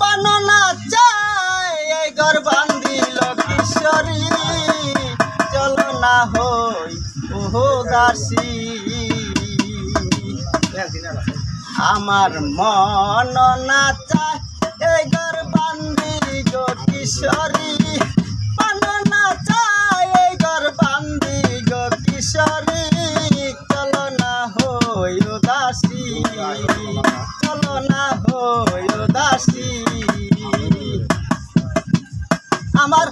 বাননা চাই, এই ঘর বান্দিল কিশোরী চলো না হই আমার মন না চায় এই ঘর বান্দি গো কিশোরী মন না চায় বান্দি গো কিশোরী চলো না হই দাসী। আমার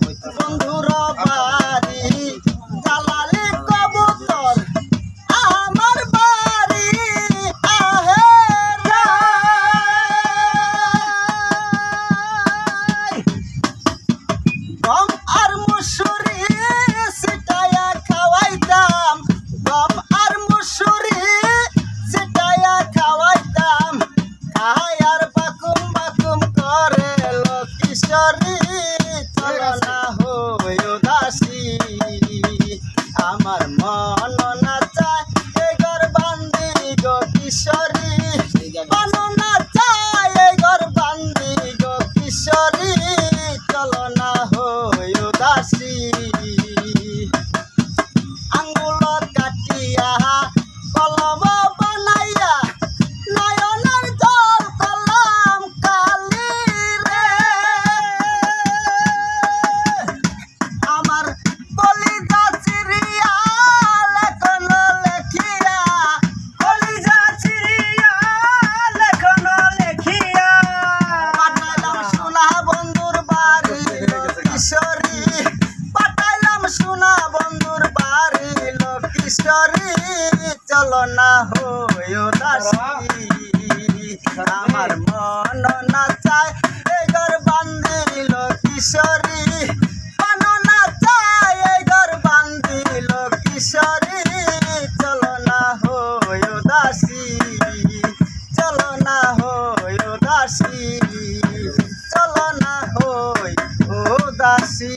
কিশোরী চলো না হই উদাসী। আমার মন না চায় এ ঘর বান্দি গো কিশোরী কিশোরী চলো না হই উদাসী আমার মন না চায় এই ঘর বান্দিল কিশোরী। মন না চায় এই ঘর বান্দিল কিশোরী। চলো না হই উদাসী চলো না হই উদাসী চলো না হই উদাসী